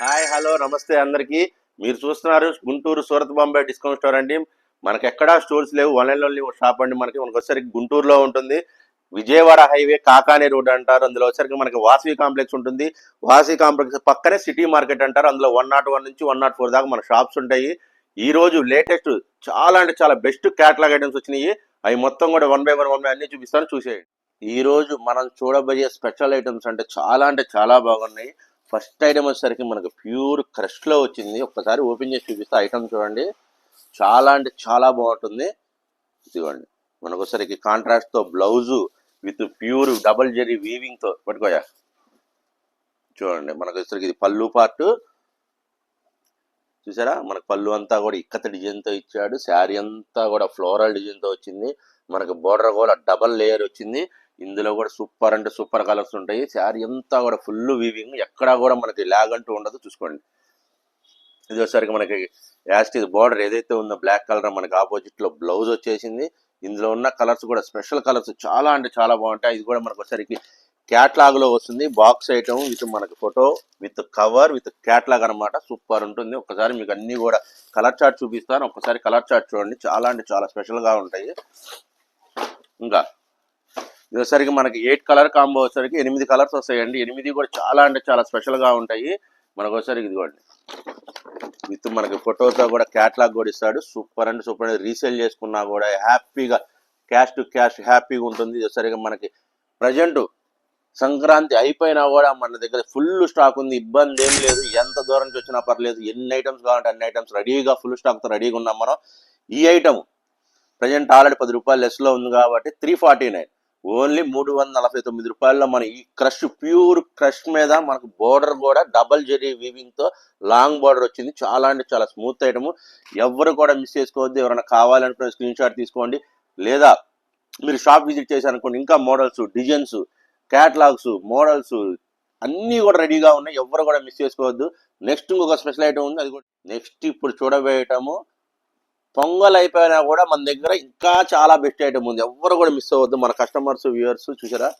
Hi hello నమస్తే అందరికీ. మీరు చూస్తున్నారు గుంటూరు సూరత్ బాంబే డిస్కౌంట్ స్టోర్ అండి. మనకి ఎక్కడా స్టోర్స్ లేవు. ఆన్లైన్లో లేవు షాప్ అండి మనకి. మనకు వచ్చేసరికి గుంటూరులో ఉంటుంది. విజయవాడ హైవే కాకాని రోడ్ అంటారు. అందులో వచ్చేసరికి మనకి వాసవి కాంప్లెక్స్ ఉంటుంది. వాసవి కాంప్లెక్స్ పక్కనే సిటీ మార్కెట్ అంటారు. అందులో వన్ నాట్ వన్ నుంచి వన్ నాట్ ఫోర్ దాకా మన షాప్స్ ఉంటాయి. ఈ రోజు లేటెస్ట్ చాలా అంటే చాలా బెస్ట్ క్యాటలాగ్ ఐటమ్స్ వచ్చినాయి. అవి మొత్తం కూడా one by one one by అన్ని చూపిస్తాను. చూసేయండి. ఈ రోజు మనం చూడబోయే స్పెషల్ ఐటమ్స్ అంటే చాలా అంటే చాలా బాగున్నాయి. ఫస్ట్ ఐటమ్ వచ్చేసరికి మనకు ప్యూర్ క్రష్లో వచ్చింది. ఒక్కసారి ఓపెన్ చేసి చూపిస్తే. ఐటమ్ చూడండి. చాలా అంటే చాలా బాగుంటుంది. ఇదిగోండి. మనకు ఒకసారికి కాంట్రాస్ట్తో blouse with pure double zari వీవింగ్తో పట్టుకోయా? చూడండి. మనకు వచ్చేసరికి ఇది పళ్ళు పార్ట్. చూసారా? మనకు పళ్ళు అంతా కూడా ఇక్కత డిజైన్తో ఇచ్చాడు. శారీ అంతా కూడా ఫ్లోరల్ డిజైన్తో వచ్చింది. మనకు బోర్డర్ కూడా డబల్ లేయర్ వచ్చింది. ఇందులో కూడా సూపర్ అంటే సూపర్ కలర్స్ ఉంటాయి. శారీ అంతా కూడా ఫుల్ వీవింగ్ ఎక్కడా కూడా మనకి లాగ్ అంటూ ఉండదు. చూసుకోండి. ఇది వచ్చేసరికి మనకి యాస్టిజ్ బార్డర్ ఏదైతే ఉందో బ్లాక్ కలర్ మనకి ఆపోజిట్లో బ్లౌజ్ వచ్చేసింది. ఇందులో ఉన్న కలర్స్ కూడా స్పెషల్ కలర్స్ చాలా అంటే చాలా బాగుంటాయి. ఇది కూడా మనకు వచ్చేసరికి క్యాట్లాగ్లో వస్తుంది. బాక్స్ ఐటమ్ విత్ మనకి photo with cover with catalogue అనమాట సూపర్ ఉంటుంది. ఒకసారి మీకు అన్ని కూడా కలర్ చార్ట్ చూపిస్తాను. ఒకసారి కలర్ చార్ట్ చూడండి. చాలా అంటే చాలా స్పెషల్గా ఉంటాయి. ఇంకా ఇది మనకి ఎయిట్ కలర్ కాంబో వచ్చేసరికి ఎనిమిది కలర్స్ వస్తాయండి. ఎనిమిది కూడా చాలా అంటే చాలా స్పెషల్గా ఉంటాయి. మనకు వచ్చేసరికి ఇదిగోండి. విత్ మనకి ఫోటోతో కూడా క్యాట్లాగ్ కూడా ఇస్తాడు. సూపర్ అంటే సూపర్ రీసేల్ చేసుకున్నా కూడా హ్యాపీగా క్యాష్ టు క్యాష్ హ్యాపీగా ఉంటుంది. ఇది మనకి ప్రజెంట్ సంక్రాంతి అయిపోయినా కూడా మన దగ్గర ఫుల్ స్టాక్ ఉంది. ఇబ్బంది ఏం లేదు. ఎంత దూరం నుంచి వచ్చినా పర్లేదు. ఎన్ని ఐటమ్స్ కావాలంటే అన్ని ఐటమ్స్ రెడీగా ఫుల్ స్టాక్తో రెడీగా ఉన్నాం మనం. ఈ ఐటమ్ ప్రజెంట్ ఆల్రెడీ పది రూపాయలు లెస్లో ఉంది కాబట్టి త్రీ ఫార్టీ నైన్ ఓన్లీ మూడు వందల నలభై తొమ్మిది రూపాయల్లో మన ఈ క్రష్ ప్యూర్ క్రష్ మీద మనకు బోర్డర్ కూడా డబల్ జరీ వీవింగ్తో లాంగ్ బోర్డర్ వచ్చింది. చాలా అంటే చాలా స్మూత్ ఐటమ్. ఎవరు కూడా మిస్ చేసుకోవద్దు. ఎవరైనా కావాలనుకునే స్క్రీన్ షాట్ తీసుకోండి. లేదా మీరు షాప్ విజిట్ చేశారనుకోండి ఇంకా మోడల్స్ డిజైన్స్ క్యాటలాగ్స్ మోడల్స్ అన్నీ కూడా రెడీగా ఉన్నాయి. ఎవరు కూడా మిస్ చేసుకోవద్దు. నెక్స్ట్ ఇంకొక స్పెషల్ ఐటమ్ ఉంది. అది కూడా నెక్స్ట్ ఇప్పుడు చూడబోయేటము పొంగల్ అయిపోయినా కూడా మన దగ్గర ఇంకా చాలా బెస్ట్ ఐటమ్ ఉంది. ఎవరు కూడా మిస్ అవ్వద్దు. మన కస్టమర్స్ వ్యూవర్స్ చూసారా?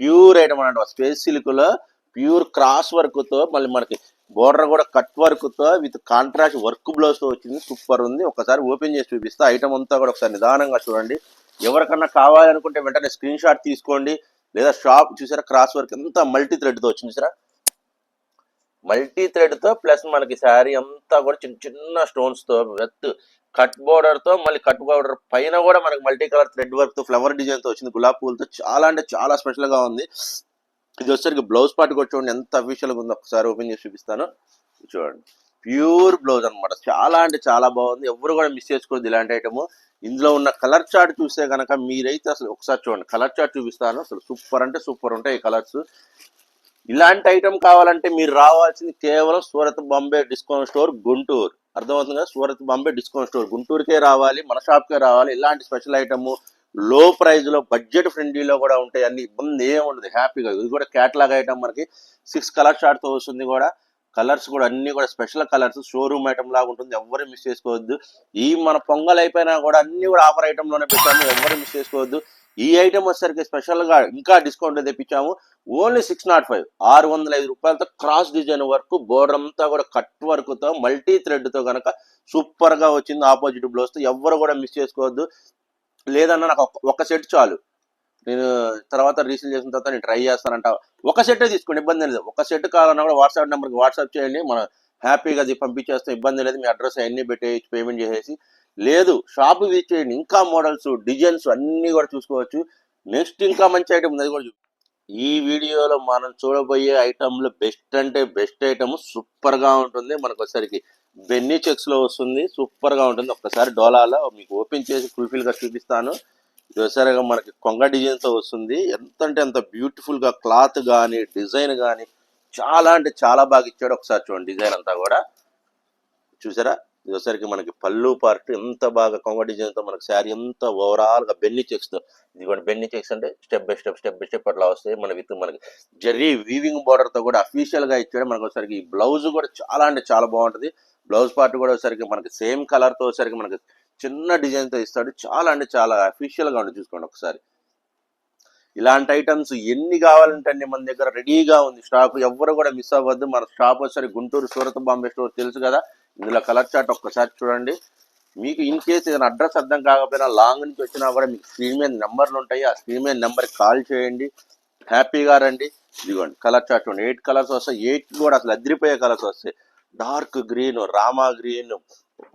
ప్యూర్ ఐటమ్ అన్నమాట. స్పేస్ సిల్క్లో ప్యూర్ క్రాస్ వర్క్తో మళ్ళీ మనకి బోర్డర్ కూడా కట్ వర్క్తో విత్ కాంట్రాస్ట్ వర్క్ బ్లౌజ్తో వచ్చింది. సూపర్ ఉంది. ఒకసారి ఓపెన్ చేసి చూపిస్తా. ఐటమ్ అంతా కూడా ఒకసారి నిదానంగా చూడండి. ఎవరికన్నా కావాలనుకుంటే వెంటనే స్క్రీన్ షాట్ తీసుకోండి. లేదా షాప్ చూసారా? క్రాస్ వర్క్ ఎంత మల్టీ థ్రెడ్తో వచ్చింది చూసారా? మల్టీ థ్రెడ్తో ప్లస్ మనకి శారీ అంతా కూడా చిన్న చిన్న స్టోన్స్తో విత్ కట్ బోర్డర్తో మళ్ళీ కట్ బోర్డర్ పైన కూడా మనకి మల్టీ కలర్ థ్రెడ్ వర్క్తో ఫ్లవర్ డిజైన్తో వచ్చింది గులాబీ పూలతో చాలా అంటే చాలా స్పెషల్గా ఉంది. ఇది వచ్చేసరికి బ్లౌజ్ పార్ట్ కూడా చూడండి ఎంత అఫీషియల్గా ఉందో ఒకసారి ఓపెన్ చేసి చూపిస్తాను. చూడండి ప్యూర్ బ్లౌజ్ అన్నమాట. చాలా అంటే చాలా బాగుంది. ఎవరు కూడా మిస్ చేసుకోవద్దు ఇలాంటి ఐటమ్ ఇందులో ఉన్న కలర్ చార్ట్ చూస్తే కనుక మీరైతే అసలు ఒకసారి చూడండి కలర్ చార్ట్ చూపిస్తాను. అసలు సూపర్ అంటే సూపర్ ఉంటాయి ఈ కలర్స్. ఇలాంటి ఐటమ్ కావాలంటే మీరు రావాల్సింది కేవలం సూరత్ బాంబే డిస్కౌంట్ స్టోర్ గుంటూరు. అర్థమవుతుంది కదా? సూరత్ బాంబే డిస్కౌంట్ స్టోర్ గుంటూరుకే రావాలి మన షాప్కే రావాలి. ఇలాంటి స్పెషల్ ఐటమ్లో ప్రైజ్లో బడ్జెట్ ఫ్రెండ్లీలో కూడా ఉంటాయి. అన్ని ఇబ్బంది ఏమి ఉండదు. హ్యాపీగా ఇది కూడా క్యాటలాగ్ ఐటమ్ మనకి సిక్స్ కలర్ షార్ట్తో వస్తుంది కూడా. కలర్స్ కూడా అన్ని కూడా స్పెషల్ కలర్స్ షోరూమ్ ఐటమ్ లాగా ఉంటుంది. ఎవరు మిస్ చేసుకోవద్దు. ఈ మన పొంగల్ అయిపోయినా కూడా అన్ని కూడా ఆఫర్ ఐటమ్లోనే పెట్టాము. ఎవరు మిస్ చేసుకోవద్దు. ఈ ఐటమ్ వచ్చేసరికి స్పెషల్గా ఇంకా డిస్కౌంట్ తెప్పించాము. ఓన్లీ సిక్స్ నాట్ ఫైవ్ ఆరు వందల ఐదు రూపాయలతో క్రాస్ డిజైన్ వర్క్ బోర్డర్ అంతా కూడా కట్ వర్క్తో మల్టీ థ్రెడ్తో కనుక సూపర్గా వచ్చింది. ఆపోజిట్ బ్లౌజ్తో ఎవరు కూడా మిస్ చేసుకోవద్దు. లేదన్నా నాకు ఒక- సెట్ చాలు. నేను తర్వాత రీసీల్ చేసిన తర్వాత నేను ట్రై చేస్తానంట. ఒక సెట్టే తీసుకోండి ఇబ్బంది లేదు. ఒక సెట్ కావాలన్నా కూడా వాట్సాప్ నెంబర్కి వాట్సాప్ చేయండి. మనం హ్యాపీగా అది పంపించేస్తాం ఇబ్బంది లేదు. మీ అడ్రస్ అవన్నీ పెట్టేసి పేమెంట్ చేసేసి. లేదు షాప్ విజిట్ చేయండి ఇంకా మోడల్స్ డిజైన్స్ అన్నీ కూడా చూసుకోవచ్చు. నెక్స్ట్ ఇంకా మంచి ఐటమ్ ఉంది అది కూడా చూ ఈ వీడియోలో మనం చూడబోయే ఐటమ్లో బెస్ట్ అంటే బెస్ట్ ఐటమ్ సూపర్గా ఉంటుంది. మనకు ఒకసారికి బెన్నీ చెక్స్లో వస్తుంది. సూపర్గా ఉంటుంది. ఒక్కసారి డోలాలో మీకు ఓపెన్ చేసి ఫుల్ఫిల్గా చూపిస్తాను. ఇది మనకి కొంగ డిజైన్తో వస్తుంది. ఎంత అంటే అంత బ్యూటిఫుల్గా క్లాత్ కానీ డిజైన్ కానీ చాలా అంటే చాలా బాగా ఇచ్చాడు. ఒకసారి చూడండి డిజైన్ అంతా కూడా. చూసారా? ఇది మనకి పళ్ళు పార్ట్ ఎంత బాగా కొంగ డిజైన్తో మనకి శారీ ఎంత ఓవరాల్గా బెన్ని చెక్స్తో బెన్ని చెక్స్ అంటే step by step step by step అట్లా వస్తాయి. మన విత్ మనకి జర్రీ వీవింగ్ బార్డర్తో కూడా అఫీషియల్గా ఇచ్చాడు. మనకు ఒకసారికి ఈ బ్లౌజ్ కూడా చాలా అంటే చాలా బాగుంటది. బ్లౌజ్ పార్ట్ కూడా ఒకసారికి మనకి సేమ్ కలర్తో ఒకసారికి మనకి చిన్న డిజైన్తో ఇస్తాడు. చాలా అంటే చాలా అఫీషియల్గా ఉంటుంది చూసుకోండి ఒకసారి. ఇలాంటి ఐటమ్స్ ఎన్ని కావాలంటే అన్ని మన దగ్గర రెడీగా ఉంది. స్టాక్ ఎవ్వరు కూడా మిస్ అవ్వద్దు. మన స్టాప్ ఒకసారి గుంటూరు సూరత్ బాంబే స్టోర్ తెలుసు కదా. ఇందులో కలర్ చార్ట్ ఒక్కసారి చూడండి. మీకు ఇన్ కేసు ఏదైనా అడ్రస్ అర్థం కాకపోయినా లాంగ్ నుంచి వచ్చినా కూడా మీకు స్క్రీన్ మీద నెంబర్లు ఉంటాయి. ఆ స్క్రీన్ మీద నెంబర్కి కాల్ చేయండి. హ్యాపీగా రండి. ఇదిగోండి కలర్ చార్ట్ చూడండి. ఎయిట్ కలర్స్ వస్తాయి. ఎయిట్ కూడా అసలు అదిరిపోయే కలర్స్ వస్తాయి. Dark green Rama green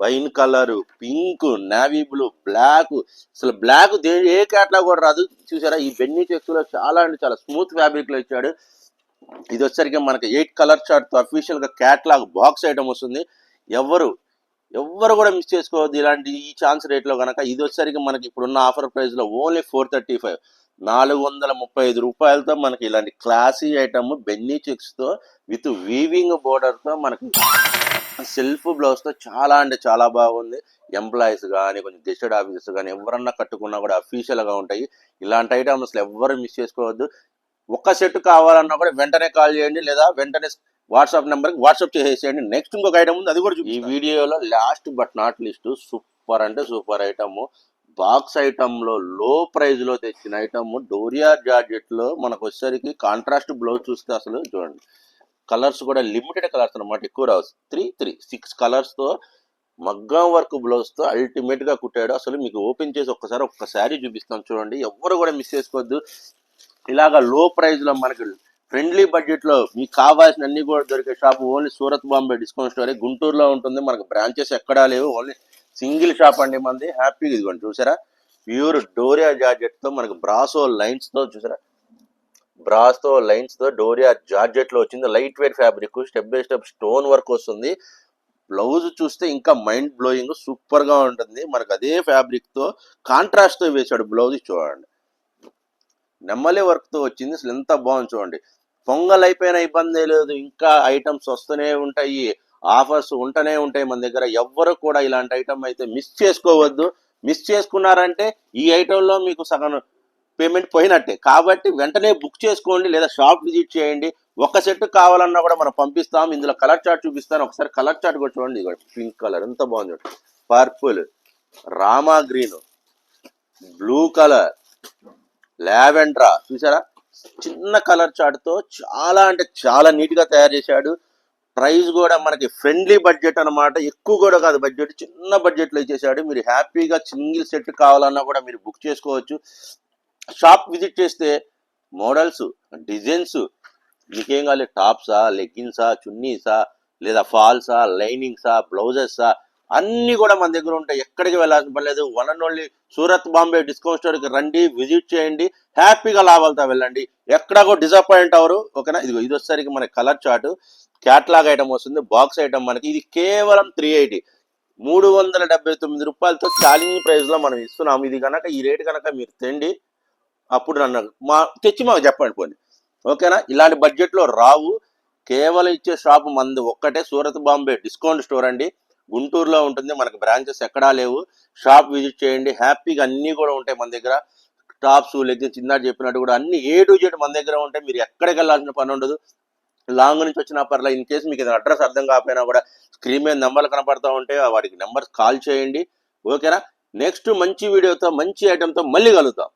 wine colour pink navy blue black. అసలు బ్లాక్ దే ఏ క్యాట్లాగ్ కూడా రాదు. చూసారా? ఈ బెన్నీ చెక్స్ చాలా అంటే చాలా స్మూత్ ఫ్యాబ్రిక్లో ఇచ్చాడు. ఇది వచ్చరికి మనకి ఎయిట్ కలర్ చార్ట్ అఫీషియల్గా క్యాట్లాగ్ బాక్స్ ఐటమ్ వస్తుంది. ఎవ్వరు ఎవ్వరు కూడా మిస్ చేసుకోవద్దు. ఇలాంటి ఈ ఛాన్స్ రేట్లో కనుక ఇది వచ్చేసరికి మనకి ఇప్పుడున్న ఆఫర్ ప్రైస్లో ఓన్లీ ఫోర్ థర్టీ ఫైవ్ నాలుగు వందల ముప్పై ఐదు రూపాయలతో మనకి ఇలాంటి క్లాసీ ఐటమ్ బెన్నీ చిక్స్తో విత్ వీవింగ్ బోర్డర్తో మనకి సెల్ఫ్ బ్లౌజ్తో చాలా అంటే చాలా బాగుంది. ఎంప్లాయీస్ కానీ కొంచెం గెస్టెడ్ ఆఫీసర్స్ కానీ ఎవరన్నా కట్టుకున్నా కూడా అఫీషియల్గా ఉంటాయి. ఇలాంటి ఐటమ్స్ అసలు ఎవ్వరు మిస్ చేసుకోవద్దు. ఒక్క సెట్ కావాలన్నా కూడా వెంటనే కాల్ చేయండి లేదా వెంటనే వాట్సాప్ నెంబర్కి వాట్సాప్ చేసేయండి. నెక్స్ట్ ఇంకొక ఐటమ్ ఉంది అది కూడా ఈ వీడియోలో last but not list super అంటే సూపర్ ఐటమ్ బాక్స్ ఐటమ్లో లో ప్రైస్లో తెచ్చిన ఐటమ్ డోరియా జార్జెట్లో మనకు వచ్చేసరికి కాంట్రాస్ట్ బ్లౌజ్ చూస్తే అసలు చూడండి. కలర్స్ కూడా లిమిటెడ్ కలర్స్ అన్నమాట ఎక్కువ రావు. త్రీ త్రీ సిక్స్ కలర్స్తో మగ్గం వర్క్ బ్లౌజ్తో అల్టిమేట్గా కుట్టాడు. అసలు మీకు ఓపెన్ చేసి ఒక్కసారి ఒక్క శారీ చూపిస్తాం చూడండి. ఎవరు కూడా మిస్ చేసుకోవద్దు. ఇలాగా లో ప్రైస్లో మనకి ఫ్రెండ్లీ బడ్జెట్లో మీకు కావాల్సిన అన్ని కూడా దొరికే shop only Surat Bombay discount store. గుంటూరులో ఉంటుంది. మనకు బ్రాంచెస్ ఎక్కడా లేవు. ఓన్లీ సింగిల్ షాప్ అండి మంది హ్యాపీగా ఇదిగోండి చూసారా? ప్యూర్ డోరియా జార్జెట్తో మనకు బ్రాసో లైన్స్తో చూసారా? బ్రాస్తో లైన్స్తో డోరియా జార్జెట్లో వచ్చింది. Light weight fabric step by step stone work వస్తుంది. బ్లౌజ్ చూస్తే ఇంకా మైండ్ బ్లోయింగ్ సూపర్గా ఉంటుంది. మనకు అదే ఫ్యాబ్రిక్తో కాంట్రాస్ట్తో బ్లౌజ్ చూడండి. నెమ్మలే వర్క్తో వచ్చింది. అసలు ఎంత బాగుంది చూడండి. పొంగల్ అయిపోయిన ఇబ్బంది లేదు. ఇంకా ఐటమ్స్ వస్తూనే ఉంటాయి. ఆఫర్స్ ఉంటూనే ఉంటాయి మన దగ్గర. ఎవ్వరు కూడా ఇలాంటి ఐటమ్ అయితే మిస్ చేసుకోవద్దు. మిస్ చేసుకున్నారంటే ఈ ఐటెంలో మీకు సగం పేమెంట్ పోయినట్టే. కాబట్టి వెంటనే బుక్ చేసుకోండి లేదా షాప్ విజిట్ చేయండి. ఒక సెట్ కావాలన్నా కూడా మనం పంపిస్తాం. ఇందులో కలర్ చార్ట్ చూపిస్తాను. ఒకసారి కలర్ చార్ట్ కూడా చూడండి. Pink colour. ఎంత బాగుంది purple Rama green blue colour. Lavender. చూసారా చిన్న కలర్ చార్ట్తో చాలా అంటే చాలా నీట్గా తయారు చేశాడు. ప్రైస్ కూడా మనకి ఫ్రెండ్లీ బడ్జెట్ అన్నమాట. ఎక్కువ కూడా కాదు బడ్జెట్. చిన్న బడ్జెట్లో ఇచ్చేసాడు మీరు హ్యాపీగా సింగిల్ సెట్ కావాలన్నా కూడా మీరు బుక్ చేసుకోవచ్చు. షాప్ విజిట్ చేస్తే మోడల్స్ డిజైన్స్ మీకేం కావాలి? టాప్సా లెగ్గిన్సా చున్నీసా లేదా ఫాల్సా లైనింగ్సా బ్లౌజెసా అన్ని కూడా మన దగ్గర ఉంటాయి. ఎక్కడికి వెళ్ళాల్సిన పర్లేదు one and only Surat Bombay discount స్టోర్కి రండి విజిట్ చేయండి హ్యాపీగా లాభాలతో వెళ్ళండి. ఎక్కడో కూడా డిసప్పాయింట్ అవరు ఓకేనా? ఇదిగో ఇది వచ్చేసరికి మన కలర్ చార్ట్. క్యాట్లాగ్ ఐటమ్ వస్తుంది. బాక్స్ ఐటమ్ మనకి. ఇది కేవలం త్రీ ఎయిటీ. మూడు వందల డెబ్బై తొమ్మిది రూపాయలతో ఛాలెంజ్ ప్రైస్లో మనం ఇస్తున్నాం. ఇది కనుక ఈ రేట్ కనుక మీరు తెండి అప్పుడు నన్ను మా తెచ్చి మాకు చెప్పండి పోనీ. ఓకేనా? ఇలాంటి బడ్జెట్లో రావు. కేవలం ఇచ్చే షాప్ మంది ఒక్కటే. సూరత్ బాంబే డిస్కౌంట్ స్టోర్ అండి. గుంటూరులో ఉంటుంది. మనకు బ్రాంచెస్ ఎక్కడా లేవు. షాప్ విజిట్ చేయండి. హ్యాపీగా అన్నీ కూడా ఉంటాయి మన దగ్గర. టాప్స్ లెగ్గిన్స్ ఇందాక చెప్పినట్టు కూడా అన్ని ఏ టు జెడ్ మన దగ్గర ఉంటాయి. మీరు ఎక్కడికి వెళ్ళాల్సిన పని ఉండదు. లాంగ్ నుంచి వచ్చినా పర్లే ఇన్ కేసు మీకు అడ్రస్ అర్థం కాకపోయినా కూడా స్క్రీన్ మీద నెంబర్లు కనపడతా ఉంటే వాడికి నెంబర్స్ కాల్ చేయండి. ఓకేనా? నెక్స్ట్ మంచి వీడియోతో మంచి ఐటెంతో మళ్ళీ కలుగుతాం